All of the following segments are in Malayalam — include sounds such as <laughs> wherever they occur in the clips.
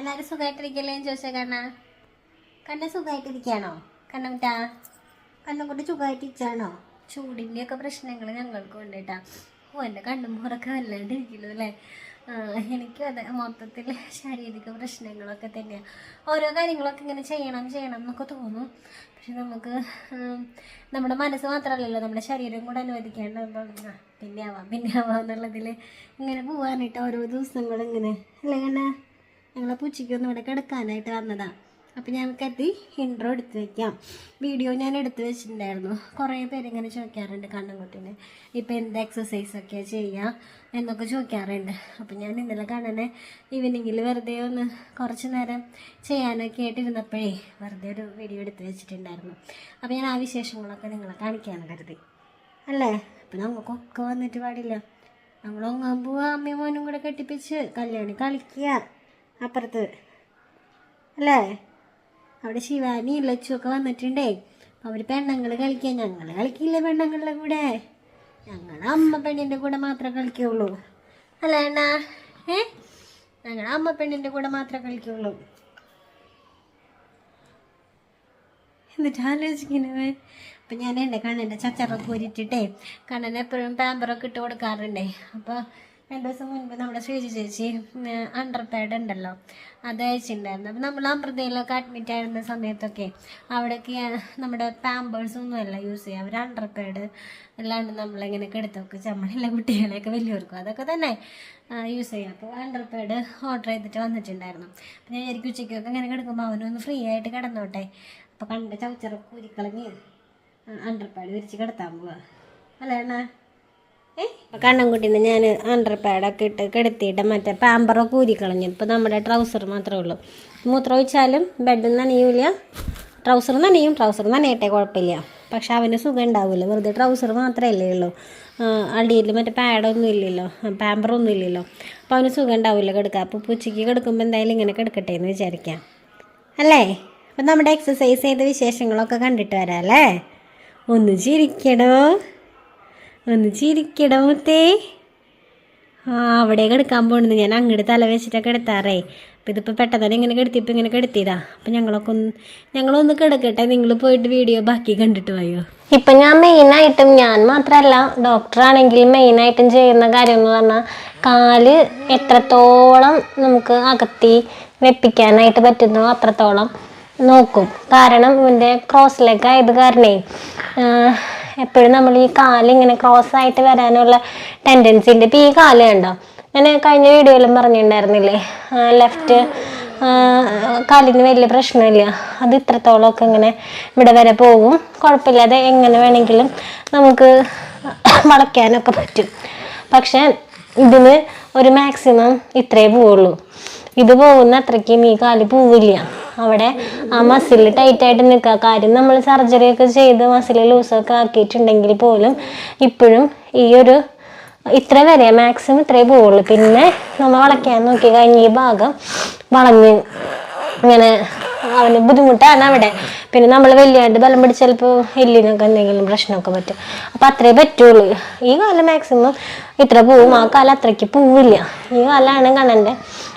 എല്ലാവരും സുഖമായിട്ടിരിക്കല്ലേ എന്ന് ചോദിച്ചാൽ കണ്ണ. കണ്ണ സുഖമായിട്ടിരിക്കുകയാണോ കണ്ണുട്ടാ കണ്ണും കൊണ്ട് സുഖമായിട്ടിരിച്ചാണോ ചൂടിന്റെ ഒക്കെ പ്രശ്നങ്ങൾ ഞങ്ങൾക്കും ഉണ്ട് കേട്ടോ. ഓ എന്റെ പുറക്കെ വല്ലാണ്ട് ഇരിക്കുന്നു അല്ലേ? എനിക്ക് എനിക്കും അതെ. മൊത്തത്തിൽ ശാരീരിക പ്രശ്നങ്ങളൊക്കെ തന്നെയാണ് ഓരോ കാര്യങ്ങളൊക്കെ ഇങ്ങനെ ചെയ്യണം ചെയ്യണം എന്നൊക്കെ തോന്നും. പക്ഷെ നമുക്ക് നമ്മുടെ മനസ്സ് മാത്രമല്ലല്ലോ നമ്മുടെ ശരീരം കൂടെ അനുവദിക്കേണ്ട പിന്നെ ആവാം പിന്നെ ആവാം എന്നുള്ളതിൽ ഇങ്ങനെ പോകാനായിട്ട് ഓരോ ദിവസങ്ങളിങ്ങനെ അല്ലേ കണ്ണ? ഞങ്ങളെ പൂച്ചയ്ക്കൊന്നും ഇവിടെ കിടക്കാനായിട്ട് വന്നതാണ് അപ്പം ഞാൻ കരുതി ഇൻട്രോ എടുത്ത് വെക്കാം. വീഡിയോ ഞാൻ എടുത്ത് വെച്ചിട്ടുണ്ടായിരുന്നു. കുറേ പേര് ഇങ്ങനെ ചോദിക്കാറുണ്ട് കണ്ണൻകുട്ടീനെ ഇപ്പം എന്ത് എക്സസൈസ് ഒക്കെ ചെയ്യുക എന്നൊക്കെ ചോദിക്കാറുണ്ട്. അപ്പം ഞാൻ ഇന്നലെ കണ്ണനെ ഈവനിങ്ങിൽ വെറുതെ ഒന്ന് കുറച്ച് നേരം ചെയ്യാനൊക്കെ ആയിട്ടിരുന്നപ്പോഴേ വെറുതെ ഒരു വീഡിയോ എടുത്ത് വെച്ചിട്ടുണ്ടായിരുന്നു. അപ്പം ഞാൻ ആ വിശേഷങ്ങളൊക്കെ നിങ്ങളെ കാണിക്കാമെന്ന് കരുതി. അല്ലേ? അപ്പം നമുക്കൊക്കെ വന്നിട്ട് പാടില്ല. നമ്മളൊങ്ങാൻ പോവുക പോവാ അമ്മയും മോനും കൂടെ കെട്ടിപ്പിച്ച് കല്യാണി കളിക്കുക അപ്പുറത്ത്. അല്ലേ? അവിടെ ശിവാനി ലച്ചു ഒക്കെ വന്നിട്ടുണ്ടേ അവർ പെണ്ണുങ്ങൾ കളിക്കുക ഞങ്ങൾ കളിക്കില്ല പെണ്ണുങ്ങളുടെ കൂടെ. ഞങ്ങൾ അമ്മ പെണ്ണിന്റെ കൂടെ മാത്രമേ കളിക്കുള്ളൂ. അല്ല അണ്ണാ? ഏ? ഞങ്ങൾ അമ്മ പെണ്ണിന്റെ കൂടെ മാത്രമേ കളിക്കുള്ളൂ. എന്നിട്ട് ആലോചിക്കണവേ അപ്പം ഞാൻ എന്റെ കണ്ണന്റെ ചച്ചറൊക്കെ ഊരിട്ടിട്ടേ കണ്ണൻ എപ്പോഴും പാമ്പറൊക്കെ ഇട്ട് കൊടുക്കാറുണ്ടേ. അപ്പോൾ രണ്ട് ദിവസം മുൻപ് നമ്മുടെ ശ്രീജി ചേച്ചി അണ്ടർ പാഡ് ഉണ്ടല്ലോ അത് അയച്ചിട്ടുണ്ടായിരുന്നു. അപ്പം നമ്മൾ അമൃതയിലൊക്കെ അഡ്മിറ്റ് ആയിരുന്ന സമയത്തൊക്കെ അവിടേക്ക് നമ്മുടെ പാമ്പേഴ്സ് ഒന്നുമല്ല യൂസ് ചെയ്യുക. അവർ അണ്ടർ പാഡ് അല്ലാണ്ട് നമ്മളിങ്ങനെ കിടത്തൊക്കെ ചമ്മലുള്ള കുട്ടികളെയൊക്കെ വലിയവർക്കും അതൊക്കെ തന്നെ യൂസ് ചെയ്യുക. അപ്പോൾ അണ്ടർ പാഡ് ഓർഡർ ചെയ്തിട്ട് വന്നിട്ടുണ്ടായിരുന്നു. അപ്പം ഞാൻ ശരിക്കും ഉച്ചയ്ക്കൊക്കെ ഇങ്ങനെ കിടക്കുമ്പോൾ അവനൊന്ന് ഫ്രീ ആയിട്ട് കിടന്നോട്ടെ. അപ്പോൾ കണ്ട ചവച്ചറൊക്കെ കുരിക്കളങ്ങി അണ്ടർപാഡ് വിരിച്ച് കിടത്താൻ പോവാ. അല്ലേ ഞാൻ കണ്ണൻകുട്ടീനെ ഞാൻ അണ്ടർപാഡൊക്കെ ഇട്ട് കിടത്തിയിട്ട് മറ്റേ പാമ്പറൊക്കെ ഊരിക്കളഞ്ഞു ഇപ്പോൾ നമ്മുടെ ട്രൗസർ മാത്രമേ ഉള്ളൂ. മൂത്രം ഒഴിച്ചാലും ബെഡ് നനയൂല ട്രൗസർ നനയും ട്രൗസർ നനയട്ടെ കുഴപ്പമില്ല. പക്ഷെ അവന് സുഖം ഉണ്ടാവില്ല വെറുതെ ട്രൗസർ മാത്രമല്ലേ ഉള്ളൂ. അടിയിൽ മറ്റേ പാഡൊന്നും ഇല്ലല്ലോ. പാമ്പറൊന്നും ഇല്ലല്ലോ. അപ്പോൾ അവന് സുഖം ഉണ്ടാവില്ല കിടക്കുക അപ്പോൾ ഉച്ചയ്ക്ക് കിടക്കുമ്പോൾ എന്തായാലും ഇങ്ങനെ കിടക്കട്ടെ എന്ന് വിചാരിക്കാം. അല്ലേ? അപ്പം നമ്മുടെ എക്സസൈസ് ചെയ്ത വിശേഷങ്ങളൊക്കെ കണ്ടിട്ട് വരാം അല്ലേ? ഒന്ന് ചിരിക്കടോ ഒന്ന് ചിരിക്കടോ മുത്തേ. ആ അവിടെ കിടക്കാൻ പോകുന്നത് ഞാൻ അങ്ങോട്ട് തല വെച്ചിട്ടൊക്കെ എടുത്താറേ അപ്പോൾ ഇതിപ്പോൾ പെട്ടെന്ന് ഇങ്ങനെ കിടത്തിയപ്പോൾ ഇങ്ങനെ കെടുത്തിയതാ. അപ്പം ഞങ്ങളൊക്കെ ഒന്ന് ഞങ്ങളൊന്ന് കിടക്കട്ടെ. നിങ്ങൾ പോയിട്ട് വീഡിയോ ബാക്കി കണ്ടിട്ട് പോയോ ഇപ്പം ഞാൻ മെയിനായിട്ടും ഞാൻ മാത്രമല്ല ഡോക്ടറാണെങ്കിൽ മെയിനായിട്ടും ചെയ്യുന്ന കാര്യം എന്ന് പറഞ്ഞാൽ കാൽ എത്രത്തോളം നമുക്ക് അകത്തി വെപ്പിക്കാനായിട്ട് പറ്റുന്നോ അത്രത്തോളം നോക്കും. കാരണം ഇവന്റെ ക്രോസ് ലെഗ് ആയത് കാരണേ എപ്പോഴും നമ്മൾ ഈ കാൽ ഇങ്ങനെ ക്രോസ് ആയിട്ട് വരാനുള്ള ടെൻഡൻസി ഉണ്ട്. ഇപ്പം ഈ കാൽ കണ്ടോ? ഞാൻ കഴിഞ്ഞ വീഡിയോയിലും പറഞ്ഞിട്ടുണ്ടായിരുന്നില്ലേ? ലെഫ്റ്റ് കാലിന് വലിയ പ്രശ്നമില്ല. അത് ഇത്രത്തോളമൊക്കെ ഇങ്ങനെ ഇവിടെ വരെ പോകും. കുഴപ്പമില്ലാതെ എങ്ങനെ വേണമെങ്കിലും നമുക്ക് വളയ്ക്കാനൊക്കെ പറ്റും. പക്ഷേ ഇതിന് ഒരു മാക്സിമം ഇത്രേ പോവുള്ളൂ. ഇത് പോകുന്ന അത്രയ്ക്കും ഈ കാൽ പോവില്ല. അവിടെ ആ മസിൽ ടൈറ്റായിട്ട് നിൽക്കുക കാര്യം നമ്മൾ സർജറി ഒക്കെ ചെയ്ത് മസിൽ ലൂസൊക്കെ ആക്കിയിട്ടുണ്ടെങ്കിൽ പോലും ഇപ്പോഴും ഈ ഒരു ഇത്ര വരെ മാക്സിമം ഇത്രേ പോവുള്ളൂ. പിന്നെ നമ്മൾ വളയ്ക്കാൻ നോക്കി കഴിഞ്ഞ ഈ ഭാഗം വളഞ്ഞ് ഇങ്ങനെ അവന് ബുദ്ധിമുട്ടാണ് അവിടെ. പിന്നെ നമ്മൾ വലിയാണ്ട് ബലം പിടിച്ച് ചിലപ്പോൾ എല്ലിനൊക്കെ എന്തെങ്കിലും പ്രശ്നമൊക്കെ പറ്റും. അപ്പം അത്രേ പറ്റുള്ളൂ. ഈ കാലം മാക്സിമം ഇത്ര പോവും. ആ കാലം അത്രയ്ക്ക് പോവില്ല. ഈ കാലമാണ് കണ്ണന്റെ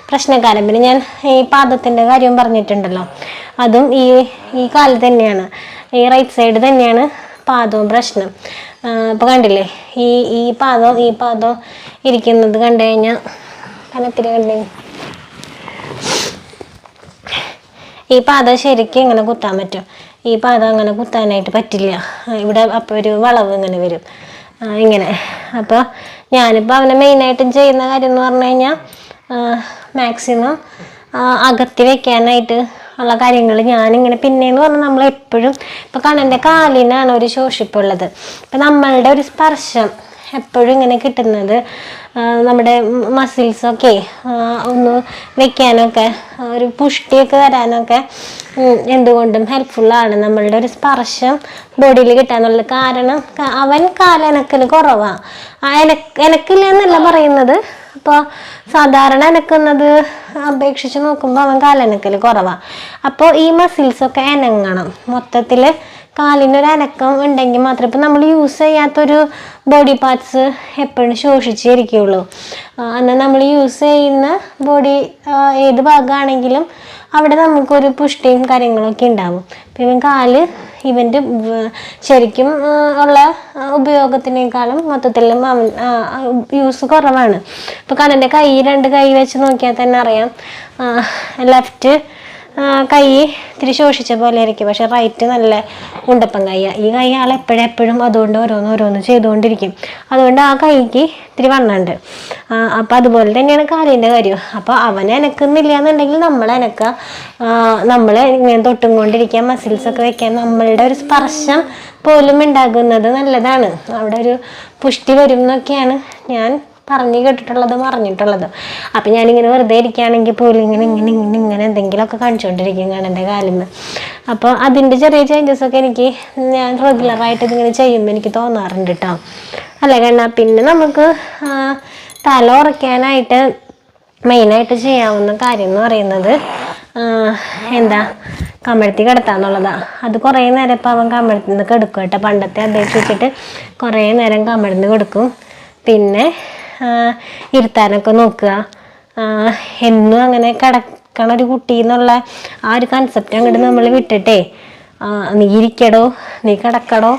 പ്രശ്നക്കാരൻ. പിന്നെ ഞാൻ ഈ പാദത്തിന്റെ കാര്യം പറഞ്ഞിട്ടുണ്ടല്ലോ. അതും ഈ ഈ കാലത്ത് തന്നെയാണ്. ഈ റൈറ്റ് സൈഡ് തന്നെയാണ് പാദവും പ്രശ്നം. അപ്പോൾ കണ്ടില്ലേ? ഈ ഈ പാദം ഈ പാദം ഇരിക്കുന്നത് കണ്ടു കഴിഞ്ഞാൽ കനത്തിരി കണ്ടു ഈ പാദം ശരിക്കും ഇങ്ങനെ കുത്താൻ പറ്റും. ഈ പാദം അങ്ങനെ കുത്താനായിട്ട് പറ്റില്ല. ഇവിടെ അപ്പോൾ ഒരു വളവ് ഇങ്ങനെ വരും. ഇങ്ങനെ. അപ്പോൾ ഞാനിപ്പോൾ അവനെ മെയിനായിട്ടും ചെയ്യുന്ന കാര്യം എന്ന് പറഞ്ഞു കഴിഞ്ഞാൽ മാക്സിമം അകത്തി വെക്കാനായിട്ട് ഉള്ള കാര്യങ്ങൾ ഞാനിങ്ങനെ പിന്നെയെന്ന് പറഞ്ഞാൽ നമ്മൾ എപ്പോഴും ഇപ്പോൾ കണ്ണന്റെ കാലിനാണ് ഒരു ശോഷിപ്പുള്ളത്. ഇപ്പം നമ്മളുടെ ഒരു സ്പർശം എപ്പോഴും ഇങ്ങനെ കിട്ടുന്നത് നമ്മുടെ മസിൽസൊക്കെ ഒന്ന് വെക്കാനൊക്കെ ഒരു പുഷ്ടിയൊക്കെ വരാനൊക്കെ എന്തുകൊണ്ടും ഹെൽപ്ഫുള്ളാണ് നമ്മളുടെ ഒരു സ്പർശം ബോഡിയിൽ കിട്ടാന്നുള്ളത് കാരണം അവൻ കാലനക്കൽ കുറവാണ് എനക്കില്ല എന്നല്ല പറയുന്നത്. അപ്പോൾ സാധാരണ എനക്കുന്നത് അപേക്ഷിച്ച് നോക്കുമ്പോൾ അവൻ കാലനക്കൽ കുറവാണ് അപ്പോൾ ഈ മസിൽസൊക്കെ എനങ്ങണം. മൊത്തത്തിൽ കാലിനൊരു അനക്കം ഉണ്ടെങ്കിൽ മാത്രമേ ഇപ്പം നമ്മൾ യൂസ് ചെയ്യാത്തൊരു ബോഡി പാർട്സ് എപ്പോഴും ശോഷിച്ചിരിക്കുകയുള്ളൂ എന്നാൽ നമ്മൾ യൂസ് ചെയ്യുന്ന ബോഡി ഏത് ഭാഗമാണെങ്കിലും അവിടെ നമുക്കൊരു പുഷ്ടിയും കാര്യങ്ങളൊക്കെ ഉണ്ടാവും. ഇവൻ കാൽ ഇവന്റെ ശരിക്കും ഉള്ള ഉപയോഗത്തിനേക്കാളും മൊത്തത്തിലും അവൻ യൂസ് കുറവാണ്. ഇപ്പം കണ്ണന്റെ കൈ രണ്ട് കൈ വെച്ച് നോക്കിയാൽ തന്നെ അറിയാം. ലെഫ്റ്റ് കൈ ഇത്തിരി ശോഷിച്ച പോലെ ആയിരിക്കും. പക്ഷെ റൈറ്റ് നല്ല ഉണ്ടപ്പൻ കൈ. ഈ കൈ ആൾ എപ്പോഴും എപ്പോഴും അതുകൊണ്ട് ഓരോന്ന് ഓരോന്ന് ചെയ്തുകൊണ്ടിരിക്കും. അതുകൊണ്ട് ആ കൈക്ക് ഇത്തിരി വണ്ണുണ്ട് അപ്പം അതുപോലെ തന്നെയാണ് കാലിന്റെ കാര്യം അപ്പോൾ അവൻ എനക്കുന്നില്ല എന്നുണ്ടെങ്കിൽ നമ്മൾ എനക്കുക നമ്മൾ ഇങ്ങനെ തൊട്ടും കൊണ്ടിരിക്കാൻ മസിൽസൊക്കെ വെക്കാൻ നമ്മളുടെ ഒരു സ്പർശം പോലും ഉണ്ടാകുന്നത് നല്ലതാണ്. അവിടെ ഒരു പുഷ്ടി വരും എന്നൊക്കെയാണ് ഞാൻ പറഞ്ഞു കേട്ടിട്ടുള്ളതും അറിഞ്ഞിട്ടുള്ളതും. അപ്പം ഞാനിങ്ങനെ വെറുതെ ഇരിക്കുകയാണെങ്കിൽ പോലും ഇങ്ങനെ ഇങ്ങനെ ഇങ്ങനെ ഇങ്ങനെ എന്തെങ്കിലുമൊക്കെ കാണിച്ചുകൊണ്ടിരിക്കും കാലിൽ നിന്ന് അപ്പോൾ അതിന്റെ ചെറിയ ചേഞ്ചസൊക്കെ എനിക്ക് ഞാൻ റെഗുലറായിട്ട് ഇതിങ്ങനെ ചെയ്യുമ്പോൾ എനിക്ക് തോന്നാറുണ്ട് കേട്ടോ അല്ലേ കണ്ണ? പിന്നെ നമുക്ക് തല ഉറയ്ക്കാനായിട്ട് മെയിനായിട്ട് ചെയ്യാവുന്ന കാര്യം എന്ന് പറയുന്നത് എന്താ? കമഴ്ത്തി കിടത്താന്നുള്ളതാ. അത് കുറേ നേരം ഇപ്പം അവൻ കമഴ്ത്തുനിന്ന് കിടക്കും കേട്ടോ പണ്ടത്തെ അപേക്ഷിച്ചിട്ട് കുറേ നേരം കമഴ്ന്ന് കൊടുക്കും. പിന്നെ ഇരുത്താനൊക്കെ നോക്കുക. എന്നും അങ്ങനെ കിടക്കണ ഒരു കുട്ടി എന്നുള്ള ആ ഒരു കൺസെപ്റ്റ് അങ്ങോട്ട് നമ്മൾ വിട്ടിട്ടേ. നീ ഇരിക്കടോ നീ കിടക്കടോ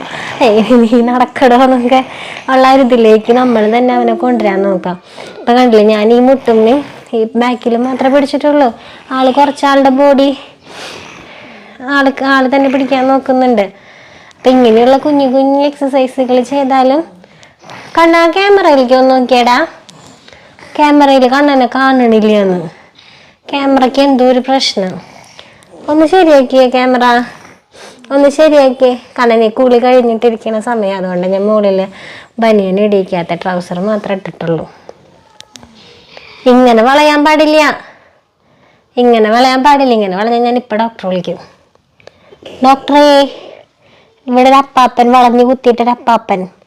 നീ നടക്കടോ എന്നൊക്കെ ഉള്ള ഒരു ഇതിലേക്ക് നമ്മൾ തന്നെ അവനെ കൊണ്ടുവരാൻ നോക്കാം ഇപ്പം കണ്ടില്ലേ ഞാൻ ഈ മുട്ടുമ്മി ഈ ബാക്കിൽ മാത്രമേ പിടിച്ചിട്ടുള്ളൂ. ആൾ കുറച്ചാളുടെ ബോഡി ആൾക്ക് ആൾ തന്നെ പിടിക്കാൻ നോക്കുന്നുണ്ട്. അപ്പം ഇങ്ങനെയുള്ള കുഞ്ഞു കുഞ്ഞു എക്സസൈസുകൾ ചെയ്താലും കണ്ണാ ക്യാമറയിലേക്ക് ഒന്ന് നോക്കിയടാ. ക്യാമറയിൽ കണ്ണനെ കാണണില്ലെന്ന്. ക്യാമറയ്ക്ക് എന്തോ ഒരു പ്രശ്നം. ഒന്ന് ശരിയാക്കിയേ ക്യാമറ. ഒന്ന് ശരിയാക്കിയേ. കണ്ണനെ കൂളി കഴിഞ്ഞിട്ടിരിക്കുന്ന സമയം അതുകൊണ്ട് ഞാൻ മുകളിൽ ബനിയൻ ഇടിക്കാത്ത ട്രൗസർ മാത്രം ഇട്ടിട്ടുള്ളൂ. ഇങ്ങനെ വളയാൻ പാടില്ല. ഇങ്ങനെ വളയാൻ പാടില്ല. ഇങ്ങനെ വളഞ്ഞാൽ ഞാൻ ഇപ്പം ഡോക്ടറെ വിളിക്കും. ഡോക്ടറേ ഇവിടെ ഒരു അപ്പാപ്പൻ വളഞ്ഞു കുത്തിയിട്ടൊരു അപ്പാപ്പൻ.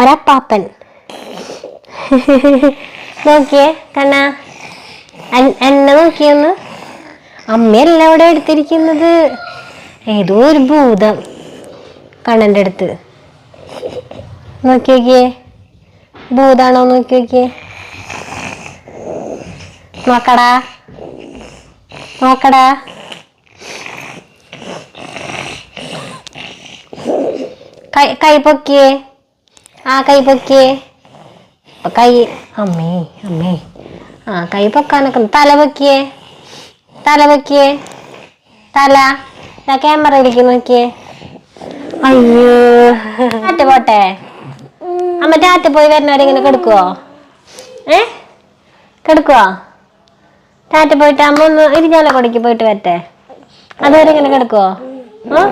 ഒരപ്പാപ്പൻ. നോക്കിയേ കണ്ണാ. എന്നെ നോക്കിയൊന്ന്. അമ്മയല്ല അവിടെ എടുത്തിരിക്കുന്നത് ഏതോ ഒരു ഭൂതം കണ്ണന്റെ അടുത്ത്. നോക്കി നോക്കിയേ ഭൂതാണോ നോക്കി നോക്കിയേ നോക്കടാ. നോക്കടാ. കൈ കൈ പൊക്കിയേ. ആ കൈ പൊക്കിയേ. അപ്പൊ കൈ അമ്മേ അമ്മേ. ആ കൈ പൊക്കാനൊക്കെ തല പൊക്കിയേ. തല പൊക്കിയേ. തല. ഞാൻ ക്യാമറയിലേക്ക് നോക്കിയേ. അയ്യോ. ടാറ്റ പോട്ടെ. അമ്മ ടാറ്റ പോയി വരുന്നവരിങ്ങനെ കെടുക്കുവോ? ഏ? കെടുക്കുവോ? ടാറ്റ പോയിട്ട് അമ്മ ഒന്ന് ഇരിഞ്ഞാലക്കുടയ്ക്ക് പോയിട്ട് വരട്ടെ. അതുവരെ ഇങ്ങനെ കിടക്കുവോ? ആ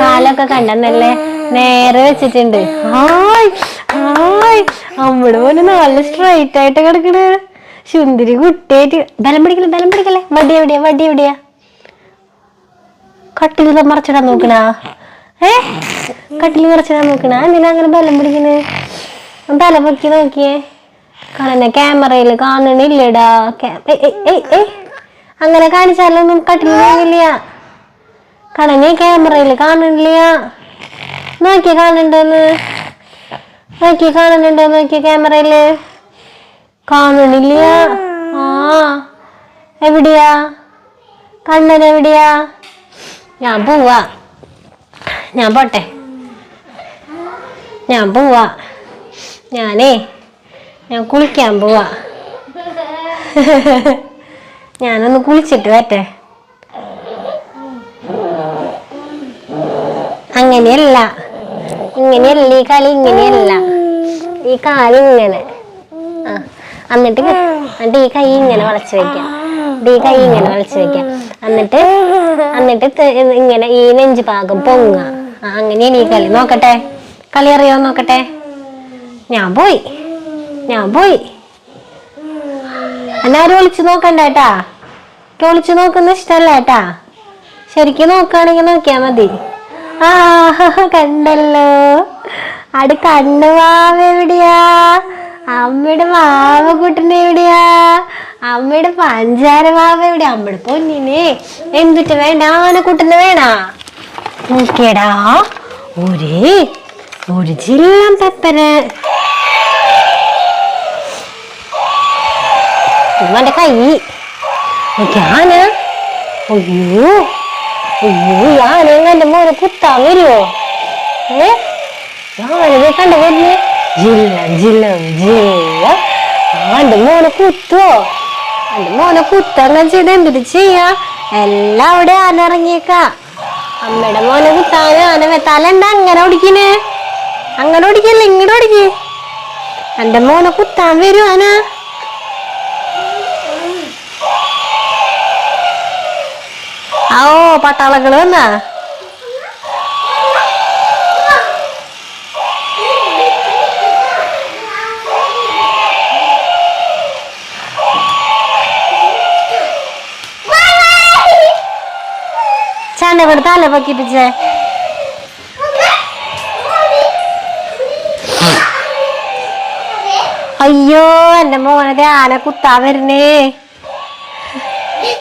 കാലൊക്കെ കണ്ടെന്നല്ലേ നേരെ വെച്ചിട്ടുണ്ട്. Hi hi. അമ്മയുടെ പോലെ നല്ല സ്ട്രൈറ്റ് ആയിട്ട് കിടക്കണ്. സുന്ദരി കുട്ടിയായിട്ട്. ബലം പിടിക്കല ബലം പിടിക്കല്ലേ? വടി എവിടെയാ വടി എവിടെയാ? കട്ടിൽ മറച്ചിടാൻ നോക്കണ. ഏ? കട്ടിൽ മറച്ചിടാൻ നോക്കണ. എന്തിനാ അങ്ങനെ ബലം പിടിക്കണേ? തല പൊക്കി നോക്കിയേ. കാണുന്ന ക്യാമറയിൽ കാണണില്ലടാ. അങ്ങനെ കാണിച്ചാലൊന്നും കട്ടിൽ പോകില്ല നീ ക്യാമറയിൽ കാണണില്ല നോക്കി കാണണ്ടെന്ന് നോക്കി കാണുന്നുണ്ടോ നോക്കി ക്യാമറയിൽ കാണണില്ല ആ എവിടെയാ? കണ്ണൻ എവിടെയാ? ഞാൻ പോവാ. ഞാൻ പോട്ടെ. ഞാൻ പോവാ. ഞാനേ ഞാൻ കുളിക്കാൻ പോവാ. <laughs> ഞാനൊന്ന് കുളിച്ചിട്ട് വരട്ടെ. അങ്ങനെയല്ല ഇങ്ങനെയല്ല ഈ കളി ഇങ്ങനെയല്ല. ഈ കാൽ ഇങ്ങനെ. ആ എന്നിട്ട് എന്നിട്ട് ഈ കൈ ഇങ്ങനെ വളച്ചു വെക്കാം. ഈ കൈ ഇങ്ങനെ വളച്ചു വെക്കാം. എന്നിട്ട് എന്നിട്ട് ഇങ്ങനെ ഈ നെഞ്ച് പാകം പൊങ്ങ അങ്ങനെ അങ്ങനെയാണ് ഈ കളി. നോക്കട്ടെ. കളി അറിയോ? നോക്കട്ടെ. ഞാൻ പോയി. ഞാൻ പോയി. എന്നാരും ഒളിച്ചു നോക്കണ്ട എനിക്ക് ഒളിച്ചു നോക്കുന്ന ഇഷ്ടല്ല കേട്ടാ ശരിക്കും നോക്കുകയാണെങ്കിൽ നോക്കിയാ മതി. ആ കണ്ടല്ലോ. അട് കണ്ണു മാവ എവിടെയാ? അമ്മയുടെ മാവ കൂട്ടൻ എവിടെയാ? അമ്മയുടെ പഞ്ചാര മാവ എവിടെയാ? അമ്മയുടെ പൊന്നിനെ. എന്തിട്ട് വേണ്ട? ആനക്കുട്ടന് വേണ? നോക്കിയടാ. ഒരേ ഒരു ജില്ല പെപ്പര് ഉമ്മന്റെ കൈ. ഞാൻ അയ്യോ. അയ്യോ ഞാനെങ്ങ മോനെ കുത്താൻ വരുമോ ഏ? ഞാനിത് കണ്ട വരുന്നേ. ജില്ല ജില്ല ജില്ല. എന്റെ മോനെ കുത്തുവോ? എന്റെ മോനെ കുത്തങ്ങനെ ചെയ്ത്. എന്തിട്ട് ചെയ്യാ? എല്ലാം അവിടെ ആന ഇറങ്ങിയേക്ക അമ്മയുടെ മോനെ കുത്താന് ആന തലണ്ട അങ്ങനെ ഓടിക്കണേ? അങ്ങനെ ഓടിക്കല്ലേ ഇങ്ങോട്ട് ഓടിക്കേ? എന്റെ മോനെ കുത്താൻ വരും പട്ടാളങ്ങൾ വന്നാ? ചാണ്ട ഇവിടെ തല പൊക്കിപ്പിച്ചേ. അയ്യോ എന്റെ മോനെ ആന കുത്താൻ വരുന്നേ